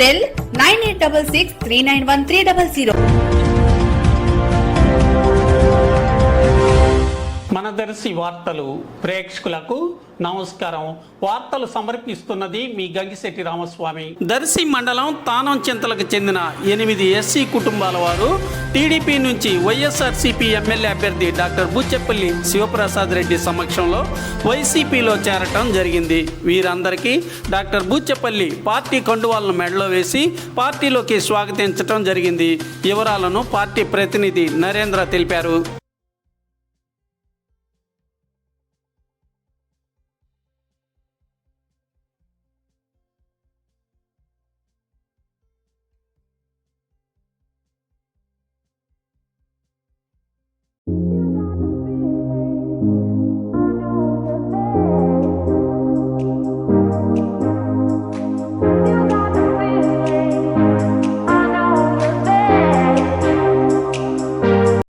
cell 9866391300. Darsi వార్తలు ప్రేక్షకులకు నమస్కారం. వార్తలు సమర్పిస్తున్నది మీ గంగిశెట్టి రామస్వామి. దర్శి మండలం తానం చింతలకు చెందిన ఎనిమిది ఎస్సీ కుటుంబాల వారు టీడీపీ నుంచి వైఎస్ఆర్సీపీ ఎమ్మెల్యే అభ్యర్థి డాక్టర్ బుచ్చెపల్లి శివప్రసాద్ రెడ్డి సమక్షంలో వైసీపీలో చేరటం జరిగింది. వీరందరికీ డాక్టర్ బుచ్చెపల్లి పార్టీ కండువాలను మెడలో వేసి పార్టీలోకి స్వాగతించటం జరిగింది. వివరాలను పార్టీ ప్రతినిధి నరేంద్ర తెలిపారు.